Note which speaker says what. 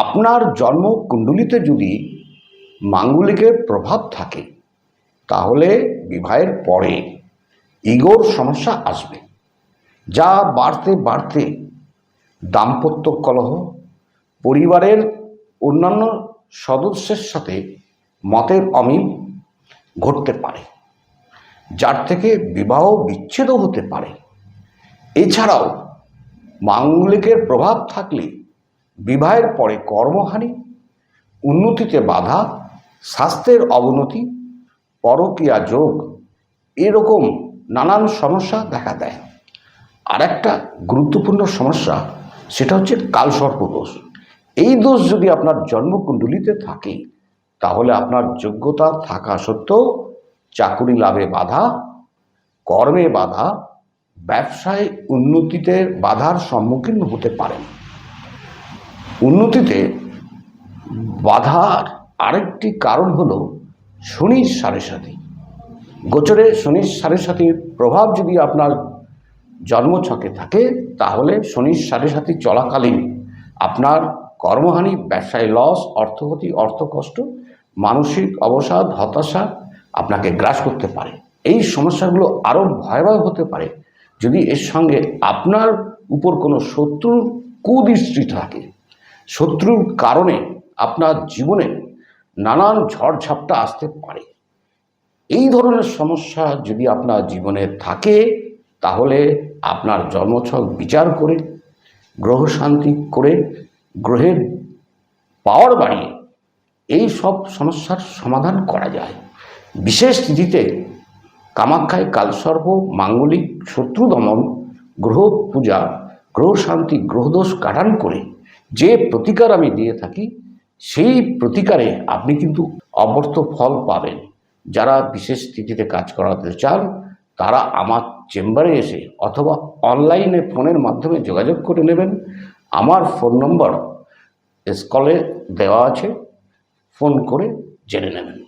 Speaker 1: আপনার জন্ম কুণ্ডলিতে যদি মাঙ্গলিকের প্রভাব থাকে, তাহলে বিবাহের পরে ইগোর সমস্যা আসবে। যা বাড়তে বাড়তে দাম্পত্য কলহ, পরিবারের অন্যান্য সদস্যের সাথে মতের অমিল ঘটতে পারে, যার থেকে বিবাহ বিচ্ছেদও হতে পারে। এছাড়াও মাঙ্গলিকের প্রভাব থাকলে বিবাহের পরে কর্মহানি, উন্নতিতে বাধা, স্বাস্থ্যের অবনতি পরকীয়া যোগ, এরকম নানান সমস্যা দেখা দেয়। আর একটা গুরুত্বপূর্ণ সমস্যা, সেটা হচ্ছে কালসর্প দোষ এই দোষ যদি আপনার জন্মকুণ্ডলিতে থাকে, তাহলে আপনার যোগ্যতা থাকা সত্ত্বেও চাকুরি লাভে বাধা, কর্মে বাধা, ব্যবসায় উন্নতিতে বাধার সম্মুখীন হতে পারেন। উন্নতিতে বাধার আরেকটি কারণ হল শনির সাড়ে সাথে। গোচরে শনির সাড়ে সাথে প্রভাব যদি আপনার জন্মছকে থাকে, তাহলে শনির সাড়ে সাথে চলাকালীন আপনার কর্মহানি, ব্যবসায় লস অর্থক্ষতি অর্থকষ্ট, মানসিক অবসাদ, হতাশা আপনাকে গ্রাস করতে পারে। এই সমস্যাগুলো আরও ভয়াবহ হতে পারে যদি এর সঙ্গে আপনার উপর কোনো শত্রুর কুদৃষ্টি থাকে। শত্রুর কারণে আপনার জীবনে নানান ঝড়ঝাপটা আসতে পারে। এই ধরনের সমস্যা যদি আপনার জীবনে থাকে, তাহলে আপনার জন্মছক বিচার করে, গ্রহ শান্তি করে, গ্রহের পাওয়ার বাড়িয়ে এই সব সমস্যার সমাধান করা যায়। বিশেষ তিথিতে কামাখ্যায় কালসর্প, মাঙ্গলিক শত্রু দমন গ্রহ পূজা, গ্রহ শান্তি গ্রহদোষ কাটান করে যে প্রতিকার আমি দিয়ে থাকি, সেই প্রতিকারে আপনি কিন্তু অবর্থ ফল পাবেন। যারা বিশেষ তিথিতে কাজ করাতে চান, তারা আমার চেম্বারে এসে অথবা অনলাইনে ফোনের মাধ্যমে যোগাযোগ করে নেবেন। আমার ফোন নম্বর স্কলে দেওয়া আছে, ফোন করে জেনে নেবেন।